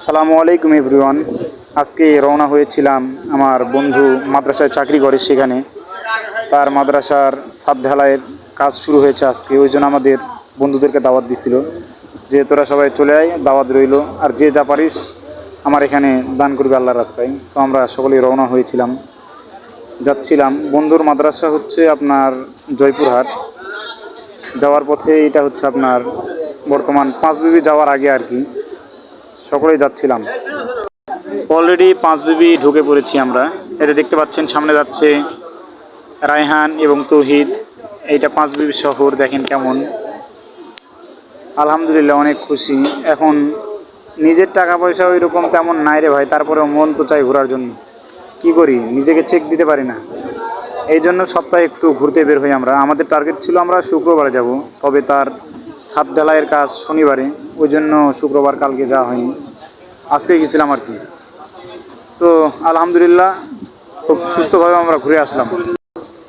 সালামু আলাইকুম এভরিওয়ান। আজকে রওনা হয়েছিলাম আমার বন্ধু মাদ্রাসায় চাকরি করে সেখানে। তার মাদ্রাসার সাত ঢালাইয়ের কাজ শুরু হয়েছে আজকে। ওই জন্য আমাদের বন্ধুদেরকে দাওয়াত দিছিল। যে তোরা সবাই চলে আয়, দাওয়াত রইল। আর যে যা পারিস আমার এখানে দান করবে আল্লাহর রাস্তায়। তো আমরা সকলেই রওনা হয়েছিলাম। যাচ্ছিলাম। বন্ধুর মাদ্রাসা হচ্ছে আপনার জয়পুরহাট। যাওয়ার পথে এটা হচ্ছে আপনার বর্তমান পাঁচ বিবি যাওয়ার আগে আর কি। সকলেই যাচ্ছিলাম। অলরেডি পাঁচ বিবি ঢুকে পড়েছি আমরা। এটা দেখতে পাচ্ছেন, সামনে যাচ্ছে রায়হান এবং তৌহিদ। এইটা পাঁচ বিবি শহর, দেখেন কেমন। আলহামদুলিল্লাহ, অনেক খুশি। এখন নিজের টাকা পয়সা ওই রকম তেমন নাই রে ভাই, তারপরেও মন তো চাই ঘোরার জন্য। কি করি? নিজেকে চেক দিতে পারি না। এই জন্য সপ্তাহে একটু ঘুরতে বের হই আমরা। আমাদের টার্গেট ছিল আমরা শুক্রবারে যাব, তবে তার সাত ঢালাইয়ের কাজ শনিবারে, ওই জন্য শুক্রবার কালকে যাওয়া হয়নি। আজকে গেছিলাম আর কি। তো আলহামদুলিল্লাহ, খুব সুস্থভাবে আমরা ঘুরে আসলাম।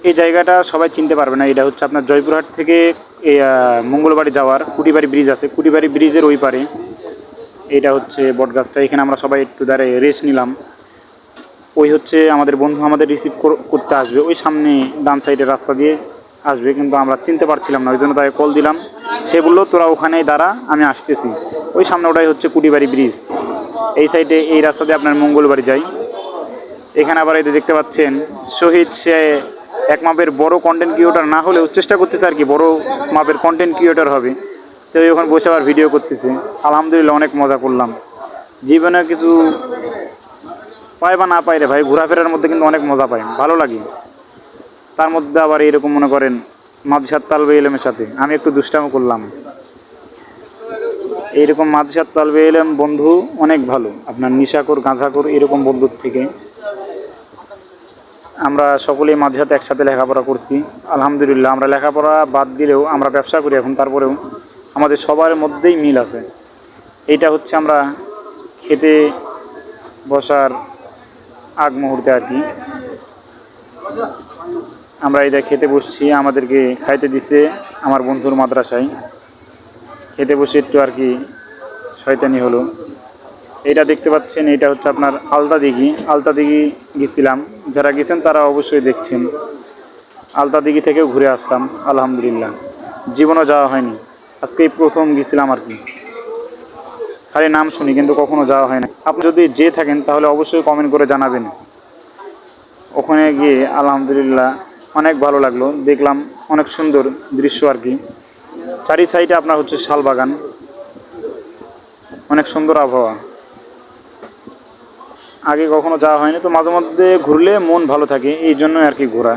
এই জায়গাটা সবাই চিনতে পারবে না, এটা হচ্ছে আপনার জয়পুরহাট থেকে এই মঙ্গলবাড়ি যাওয়ার কুটিবাড়ি ব্রিজ আছে। কুটিবাড়ি ব্রিজের ওই পারে। এটা হচ্ছে বটগাছটা, এখানে আমরা সবাই একটু দাঁড়িয়ে রেস্ট নিলাম। ওই হচ্ছে আমাদের বন্ধু আমাদের রিসিভ করতে আসবে। ওই সামনে ডান সাইডের রাস্তা দিয়ে আসবে, কিন্তু আমরা চিনতে পারছিলাম না ওই জন্য তাকে কল দিলাম। সে বলল, তোরা ওখানেই দাঁড়া, আমি আসতেছি। ওই সামনে ওটাই হচ্ছে কুটিবাড়ি ব্রিজ এই সাইডে এই রাস্তা দিয়ে আপনার মঙ্গলবাড়ি যাই। এখানে আবার এই দেখতে পাচ্ছেন, শহীদ সে এক মাপের বড় কন্টেন্ট ক্রিয়েটর না হলেও চেষ্টা করতেছে আর কি, বড় মাপের কন্টেন্ট ক্রিয়েটর হবে। তো ওখানে বসে আবার ভিডিও করতেছে। আলহামদুলিল্লাহ, অনেক মজা করলাম। জীবনে কিছু পায় বা না পাই রে ভাই, ঘোরাফেরার মধ্যে কিন্তু অনেক মজা পাই। ভালো লাগে। তার মধ্যে আবার এরকম মনে করেন, মাদ্রাসার তালবে এলেমের সাথে। আমি একটু দুষ্টামি করলাম। এইরকম মাদ্রাসার তালবে এলেম বন্ধু অনেক ভালো। আপনার নিশাকর গাঁজাকর এরকম বন্ধুর থেকে। আমরা সকলেই মাদ্রাসাতে একসাথে লেখাপড়া করছি। আলহামদুলিল্লাহ, আমরা লেখাপড়া বাদ দিলেও আমরা ব্যবসা করি এখন, তারপরেও আমাদের সবার মধ্যেই মিল আছে। এইটা হচ্ছে আমরা খেতে বসার আগ মুহূর্তে আর কি। আমরা এটা খেতে বসছি, আমাদেরকে খাইতে দিছে আমার বন্ধুর মাদ্রাসায়। খেতে বসে একটু আর কি শয়তানি হলো। এটা দেখতে পাচ্ছেন, এটা হচ্ছে আপনার আলতা দিঘি। আলতা দিঘি গেছিলাম। যারা গেছেন তারা অবশ্যই দেখছেন। আলতা দিঘি থেকেও ঘুরে আসলাম, আলহামদুলিল্লাহ। জীবনও যাওয়া হয়নি। আজকেই প্রথম গেছিলাম আর কি। খালি নাম শুনি, কিন্তু কখনো যাওয়া হয় না। আপনি যদি যে থাকেন তাহলে অবশ্যই কমেন্ট করে জানাবেন। ওখানে গিয়ে আলহামদুলিল্লাহ অনেক ভালো লাগল। দেখলাম অনেক সুন্দর দৃশ্য আর কি। চারি সাইডে আপনার হচ্ছে শাল বাগান। অনেক সুন্দর আবহাওয়া। আগে কখনো যাওয়া হয়নি, তো মাঝে মধ্যে ঘুরলে মন ভালো থাকে, এই জন্য আর কি ঘোরা।